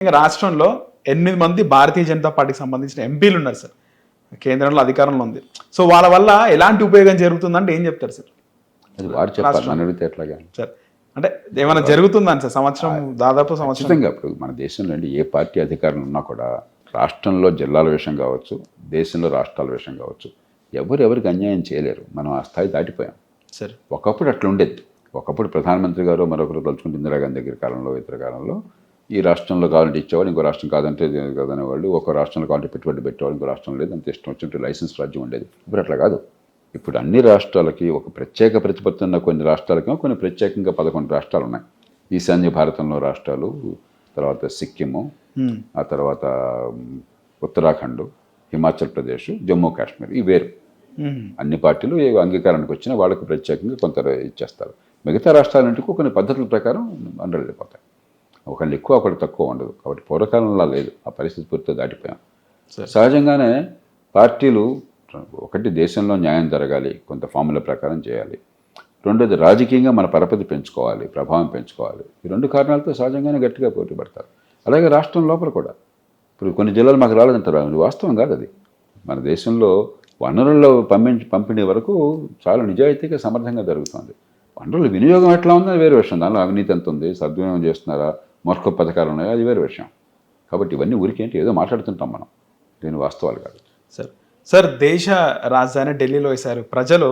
రాష్ట్రంలో ఎనిమిది మంది భారతీయ జనతా పార్టీకి సంబంధించిన ఎంపీలు ఉన్నారు సార్. కేంద్రంలో అధికారంలో ఉంది. సో వాళ్ళ వల్ల ఎలాంటి ఉపయోగం జరుగుతుందంటే ఏం చెప్తారు సార్? సార్ అంటే ఏమైనా జరుగుతుందని సార్? సంవత్సరం దాదాపు సంవత్సరం. ఇప్పుడు మన దేశంలో ఏ పార్టీ అధికారంలో ఉన్నా కూడా రాష్ట్రంలో జిల్లాల విషయం కావచ్చు దేశంలో రాష్ట్రాల విషయం కావచ్చు ఎవరు ఎవరికి అన్యాయం చేయలేరు. మనం ఆ స్థాయి దాటిపోయాం. సార్. ఒకప్పుడు అట్లా ఉండేది ఒకప్పుడు ప్రధానమంత్రి గారు మరొకరు తలుచుకుంటే ఇందిరాగాంధీ దగ్గర కాలంలో ఇతర కాలంలో ఈ రాష్ట్రంలో కావాలంటే ఇచ్చేవాళ్ళు ఇంకో రాష్ట్రం కాదంటే కాదనే వాళ్ళు ఒక రాష్ట్రంలో కావాలంటే పెట్టుబడి పెట్టేవాళ్ళు ఇంకో రాష్ట్రం లేదు అంత ఇష్టం వచ్చినట్టు లైసెన్స్ రాజ్యం ఉండేది. ఇప్పుడు అట్లా కాదు. ఇప్పుడు అన్ని రాష్ట్రాలకి ఒక ప్రత్యేక ప్రతిపత్తి ఉన్న కొన్ని రాష్ట్రాలకి కొన్ని ప్రత్యేకంగా పదకొండు రాష్ట్రాలు ఉన్నాయి. ఈశాన్య భారతంలో రాష్ట్రాలు తర్వాత సిక్కిము. ఆ తర్వాత ఉత్తరాఖండ్ హిమాచల్ ప్రదేశ్ జమ్మూ కాశ్మీర్ ఇవి వేరు. అన్ని పార్టీలు ఏ అంగీకారానికి వచ్చినా వాళ్ళకు ప్రత్యేకంగా కొంత ఇచ్చేస్తారు. మిగతా రాష్ట్రాలంటికి కొన్ని పద్ధతుల ప్రకారం అండలు వెళ్ళిపోతాయి ఒకళ్ళు ఎక్కువ ఒకళ్ళు తక్కువ ఉండదు. కాబట్టి పూర్వకాలంలో లేదు. ఆ పరిస్థితి పూర్తిగా దాటిపోయాం. సహజంగానే పార్టీలు ఒకటి దేశంలో న్యాయం జరగాలి కొంత ఫార్ముల ప్రకారం చేయాలి. రెండోది రాజకీయంగా మన పరపతి పెంచుకోవాలి ప్రభావం పెంచుకోవాలి. ఈ రెండు కారణాలతో సహజంగానే గట్టిగా పోటీ పడతారు. అలాగే రాష్ట్రం లోపల కూడా. ఇప్పుడు కొన్ని జిల్లాలు మాకు రాలేదంటారు వాస్తవం కాదు అది. మన దేశంలో వనరుల్లో పంపించి పంపిణీ వరకు చాలా నిజాయితీగా సమర్థంగా జరుగుతుంది. వనరుల వినియోగం ఎట్లా ఉందో వేరే విషయం. దానిలో అవినీతి ఎంత ఉంది? సద్వినియోగం చేస్తున్నారా? మొరక పథకాలు ఉన్నాయో? అది వేరే విషయం. కాబట్టి ఇవన్నీ ఊరికేంటి? ఏదో మాట్లాడుతుంటాం మనం. దీని వాస్తవాలు కాదు. సార్ సార్ దేశ రాజధాని ఢిల్లీలో వేశారు. ప్రజలు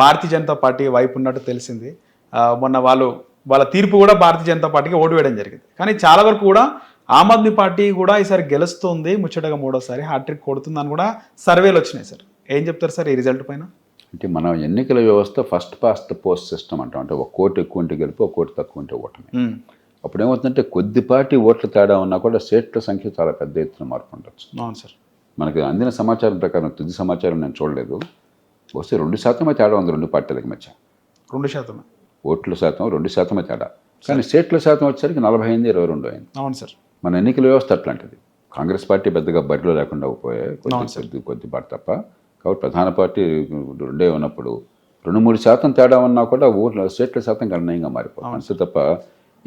భారతీయ జనతా పార్టీ వైపు ఉన్నట్టు తెలిసింది. మొన్న వాళ్ళు వాళ్ళ తీర్పు కూడా భారతీయ జనతా పార్టీకి ఓటు వేయడం జరిగింది. కానీ చాలా వరకు కూడా ఆమ్ ఆద్మీ పార్టీ కూడా ఈసారి గెలుస్తుంది. ముచ్చటగా మూడోసారి హ్యాట్రిక్ కొడుతుందని కూడా సర్వేలు వచ్చినాయి సార్. ఏం చెప్తారు సార్ ఈ రిజల్ట్ పైన? అంటే మన ఎన్నికల వ్యవస్థ ఫస్ట్ పాస్ట్ పోస్ట్ సిస్టమ్ అంటాం. అంటే ఒక కోటి ఎక్కువ ఉంటే గెలుపు ఒక కోటి తక్కువ ఉంటే ఓటమి. అప్పుడు ఏమవుతుందంటే కొద్దిపాటి ఓట్ల తేడా ఉన్నా కూడా సీట్ల సంఖ్య చాలా పెద్ద ఎత్తున మార్పు ఉండొచ్చు. అవును సార్. మనకి అందిన సమాచారం ప్రకారం తుది సమాచారం నేను చూడలేదు. వస్తే రెండు శాతమే తేడా ఉంది రెండు పార్టీలకి మధ్య. రెండు శాతం ఓట్ల శాతం రెండు శాతమే తేడా. కానీ సీట్ల శాతం వచ్చేసరికి నలభై ఎనిమిది ఇరవై రెండు అయింది. అవును సార్. మన ఎన్నికల వ్యవస్థ అట్లాంటిది. కాంగ్రెస్ పార్టీ పెద్దగా బరిలో లేకుండా పోయే కొద్ది కొద్ది కొద్దిపాటి తప్ప కాబట్టి ప్రధాన పార్టీ రెండే ఉన్నప్పుడు రెండు మూడు శాతం తేడా ఉన్నా కూడా ఓట్ల సీట్ల శాతం గణనీయంగా మారిపోతుంది. అంతే తప్ప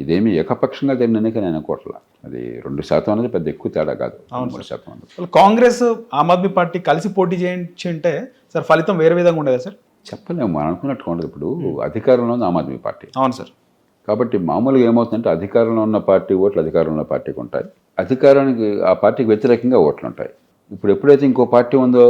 ఇదేమి ఏకపక్షంగా జరిగిన ఎన్నిక నేను అనుకోవట్లా అది రెండు శాతం అనేది పెద్ద ఎక్కువ తేడా కాదు. మూడు శాతం వాళ్ళు కాంగ్రెస్ ఆమ్ ఆద్మీ పార్టీ కలిసి పోటీ చేయించి ఉంటే సార్ ఫలితం వేరే విధంగా ఉండేదా సార్? చెప్పలేము. మనం అనుకున్నట్టుగా ఉండదు ఇప్పుడు. అధికారంలో ఉంది ఆమ్ ఆద్మీ పార్టీ. అవును సార్. కాబట్టి మామూలుగా ఏమవుతుందంటే అధికారంలో ఉన్న పార్టీ ఓట్లు అధికారంలో ఉన్న పార్టీకి ఉంటాయి. అధికారానికి ఆ పార్టీకి వ్యతిరేకంగా ఓట్లు ఉంటాయి. ఇప్పుడు ఎప్పుడైతే ఇంకో పార్టీ ఉందో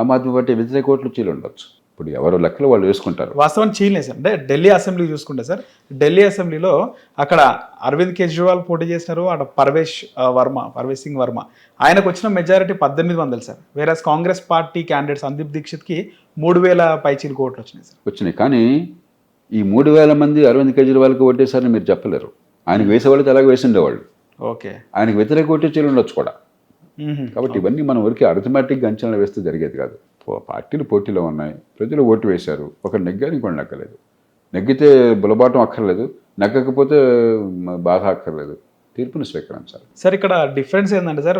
ఆమ్ ఆద్మీ పార్టీ వ్యతిరేక ఓట్లు చీలు ఉండొచ్చు. ఇప్పుడు ఎవరు లెక్కలు వాళ్ళు వేసుకుంటారు. వాస్తవానికి చీలినాయి సార్ అంటే ఢిల్లీ అసెంబ్లీ చూసుకుంటే సార్ ఢిల్లీ అసెంబ్లీలో అక్కడ అరవింద్ కేజ్రీవాల్ పోటీ చేసినారు. అక్కడ పర్వేష్ వర్మ పర్వేష్ సింగ్ వర్మ. ఆయనకు వచ్చిన మెజారిటీ పద్దెనిమిది వందలు సార్. వేరే కాంగ్రెస్ పార్టీ క్యాండిడేట్ సందీప్ దీక్షిత్కి మూడు వేల పైచీలు కోట్లు వచ్చినాయి సార్. వచ్చినాయి. కానీ ఈ మూడు వేల మంది అరవింద్ కేజ్రీవాల్కి ఓటేసారని మీరు చెప్పలేరు. ఆయనకు వేసేవాళ్ళకి అలాగే వేసి ఉండేవాళ్ళు. ఓకే. ఆయనకు వ్యతిరేక ఓటే చీలు ఉండొచ్చు కూడా. కాబట్టి ఇవన్నీ మనం ఊరికి అర్థమెటిక్గా అంచనా వేస్తే జరిగేది కాదు. పార్టీలు పోటీలో ఉన్నాయి. ప్రజలు ఓటు వేశారు. ఒకరు నెగ్గారు ఇంకోటి నెగ్గలేదు. నెగ్గితే బులబాటం అక్కర్లేదు. నెగ్గకపోతే బాధ అక్కర్లేదు. తీర్పును స్వీకరించాలి. సార్ ఇక్కడ డిఫరెన్స్ ఏంటంటే సార్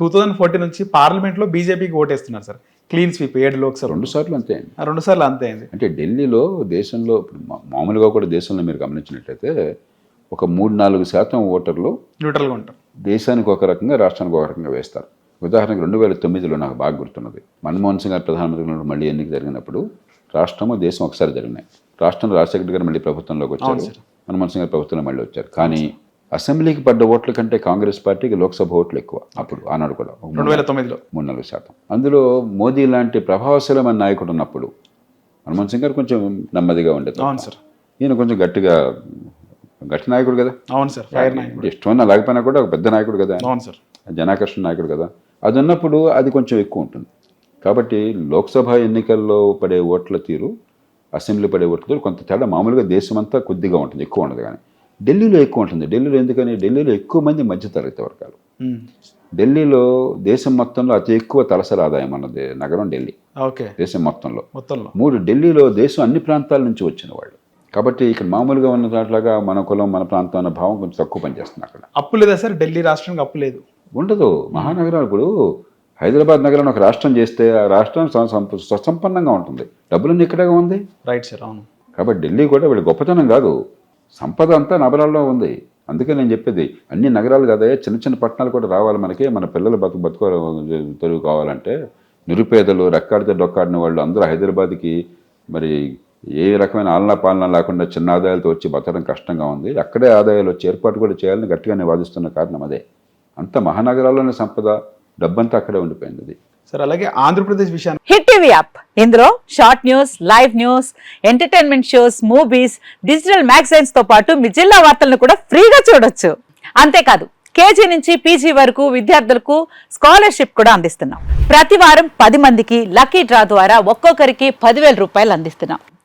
టూ థౌజండ్ ఫోర్టీన్ నుంచి పార్లమెంట్లో బీజేపీకి ఓటేస్తున్నారు సార్. క్లీన్ స్వీప్ ఏడు లోక్సభ. రెండు సార్లు అంతే అండి రెండు సార్లు అంతే అయింది. అంటే ఢిల్లీలో దేశంలో ఇప్పుడు మామూలుగా కూడా దేశంలో మీరు గమనించినట్లయితే ఒక మూడు నాలుగు శాతం ఓటర్లు న్యూట్రల్గా ఉంటాం దేశానికి ఒక రకంగా రాష్ట్రానికి ఒక రకంగా వేస్తారు. ఉదాహరణకు రెండు వేల తొమ్మిదిలో నాకు బాగా గుర్తున్నది. మన్మోహన్ సింగ్ గారు ప్రధానమంత్రి మళ్ళీ ఎన్నిక జరిగినప్పుడు రాష్ట్రము దేశం ఒకసారి జరిగినాయి. రాష్ట్రంలో రాజశేఖర్ గారు మళ్ళీ ప్రభుత్వంలోకి వచ్చారు. మన్మోహన్ సింగ్ గారు ప్రభుత్వంలో మళ్ళీ వచ్చారు. కానీ అసెంబ్లీకి పడ్డ ఓట్ల కంటే కాంగ్రెస్ పార్టీకి లోక్సభ ఓట్లు ఎక్కువ అప్పుడు ఆనాడు కూడా. రెండు వేల తొమ్మిదిలో. మూడు నాలుగు శాతం. అందులో మోదీ లాంటి ప్రభావశీలమైన నాయకుడు ఉన్నప్పుడు మన్మోహన్ సింగ్ గారు కొంచెం నెమ్మదిగా ఉండేది అవును సార్. ఈయన కొంచెం గట్టిగా గట్టి నాయకుడు కదా. అవును సార్. ఫైర్ నైన్ అంటే ఇష్టం లేకపోయినా కూడా ఒక పెద్ద నాయకుడు కదా. అవును సార్. జనాకర్షణ నాయకుడు కదా. అది ఉన్నప్పుడు అది కొంచెం ఎక్కువ ఉంటుంది కాబట్టి లోక్సభ ఎన్నికల్లో పడే ఓట్ల తీరు అసెంబ్లీ పడే ఓట్ల తీరు కొంత తేడా. మామూలుగా దేశమంతా కొద్దిగా ఉంటుంది ఎక్కువ ఉండదు కానీ. ఢిల్లీలో ఎక్కువ ఉంటుంది. ఢిల్లీలో ఎందుకని? ఢిల్లీలో ఎక్కువ మంది మధ్యతరగతి వర్గాలు. ఢిల్లీలో దేశం మొత్తంలో అతి ఎక్కువ తలసరి ఆదాయం అన్నది నగరం ఢిల్లీ. ఓకే. దేశం మొత్తంలో. మొత్తంలో. మూడు ఢిల్లీలో దేశం అన్ని ప్రాంతాల నుంచి వచ్చిన వాళ్ళు. కాబట్టి ఇక్కడ మామూలుగా ఉన్న దాంట్లాగా మన కులం మన ప్రాంతం అన్న భావం కొంచెం తక్కువ పనిచేస్తుంది అక్కడ. అప్పు లేదా సార్? ఢిల్లీ రాష్ట్రానికి అప్పు లేదు. ఉండదు. మహానగరం ఇప్పుడు హైదరాబాద్ నగరాన్ని ఒక రాష్ట్రం చేస్తే ఆ రాష్ట్రం సం- సం- స్వసంపన్నంగా ఉంటుంది. డబ్బులన్నీ ఇక్కడే ఉంది. రైట్ సార్ అవును. కాబట్టి ఢిల్లీ కూడా వీళ్ళ గొప్పతనం కాదు. సంపద అంతా నగరాల్లో ఉంది. అందుకే నేను చెప్పేది అన్ని నగరాలు కదా చిన్న చిన్న పట్టణాలు కూడా రావాలి మనకి. మన పిల్లలు బతుకు బతుకు తెలుగు కావాలంటే నిరుపేదలు రెక్కాడితే డొక్కాడిన వాళ్ళు అందరూ హైదరాబాద్కి మరి ఏ రకమైన ఆలనా పాలన లేకుండా చిన్న ఆదాయాలతో వచ్చి బతకడం కష్టంగా ఉంది. అక్కడే ఆదాయాలు వచ్చి ఏర్పాటు కూడా చేయాలని గట్టిగా నేను వాదిస్తున్న కారణం అదే. అంత మహానగరాల్లోనే సంపద డబ్బంతా అక్కడే ఉండిపోయింది అది సార్ అలాగే ఆంధ్రప్రదేశ్ విషయాన్ని హిట్ టీవీ యాప్. ఇందులో short news live news entertainment shows movies digital మ్యాగజైన్స్తో పాటు మీ జిల్లా వార్తలను కూడా ఫ్రీగా చూడొచ్చు. అంతేకాదు కేజీ నుంచి పీజీ వరకు విద్యార్థులకు స్కాలర్షిప్ కూడా అందిస్తున్నాం. ప్రతి వారం పది మందికి లక్కీ డ్రా ద్వారా ఒక్కొక్కరికి పదివేల రూపాయలు అందిస్తున్నాం.